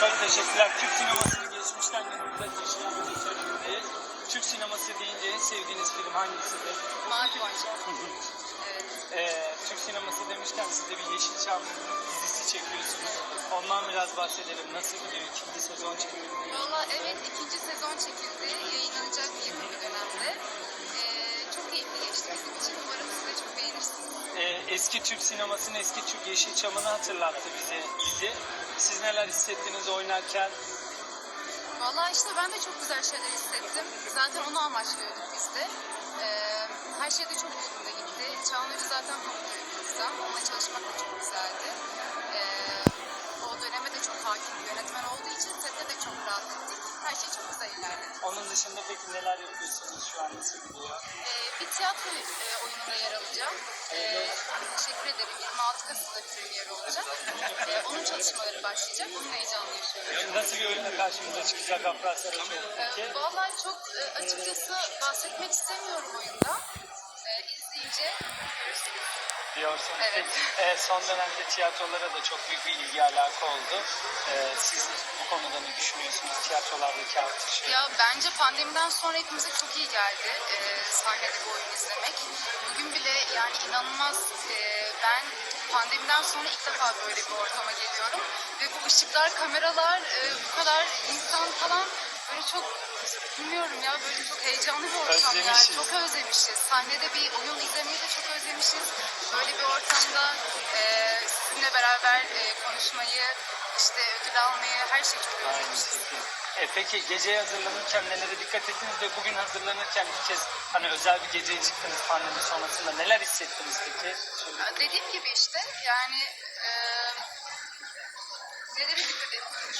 Çok teşekkürler. Türk sinemasını geçmişten günümüze bir sektöründeyiz. Türk sineması deyince en sevdiğiniz film hangisidir? Mavi Boncuk. Evet. Ee, Türk sineması demişken siz de bir Yeşilçam dizisi çekiyorsunuz. Ondan biraz bahsedelim. Nasıl gidiyor? İkinci sezon çekildi. Valla evet ikinci sezon çekildi. Eski Türk sinemasının eski Türk Yeşilçam'ını hatırlattı bize dizi. Siz neler hissettiniz oynarken? Valla işte ben de çok güzel şeyler hissettim. Zaten onu amaçlıyorduk biz de. Ee, her şey de çok yolunda gitti. Hoca zaten faktörümüzden. Onunla çalışmak da çok güzeldi. Ee, çok hakim bir yönetmen olduğu için sette de çok rahat ettik. Her şey çok güzel ilerledi. Onun dışında peki neler yapıyorsunuz şu an nasıl gidiyor? Ee, bir tiyatro e, oyununda yer alacağım. Ee, teşekkür ederim. 26 Kasım'da premier olacak. Ee, onun çalışmaları başlayacak. Bunun heyecanlı yaşıyorum. Nasıl bir oyunla karşımıza çıkacak Afra Saraçoğlu peki? Ee, Vallahi çok e, açıkçası bahsetmek istemiyorum oyunda. Görürsünüz. diyorsunuz. Evet. Peki, e, son dönemde tiyatrolara da çok büyük bir ilgi alaka oldu. E, siz bu konuda ne düşünüyorsunuz? Tiyatrolardaki artışı. Ya bence pandemiden sonra hepimize çok iyi geldi e, sahnede bu oyun izlemek. Bugün bile yani inanılmaz e, ben pandemiden sonra ilk defa böyle bir ortama geliyorum. Ve bu ışıklar, kameralar, e, bu kadar insan falan böyle çok bilmiyorum ya böyle çok heyecanlı bir ortam Özlemişiz. yani çok özlemişiz. Sahnede bir oyun izlemeyi de çok özlemişiz. Böyle bir ortamda e, sizinle beraber e, konuşmayı, işte ödül almayı her şeyi çok özlemişiz. E, peki geceye hazırlanırken nelere dikkat ettiniz ve bugün hazırlanırken ilk kez hani özel bir geceye çıktınız pandemi sonrasında neler hissettiniz peki? Ya Dediğim gibi işte yani e, nelere dikkat ettim diye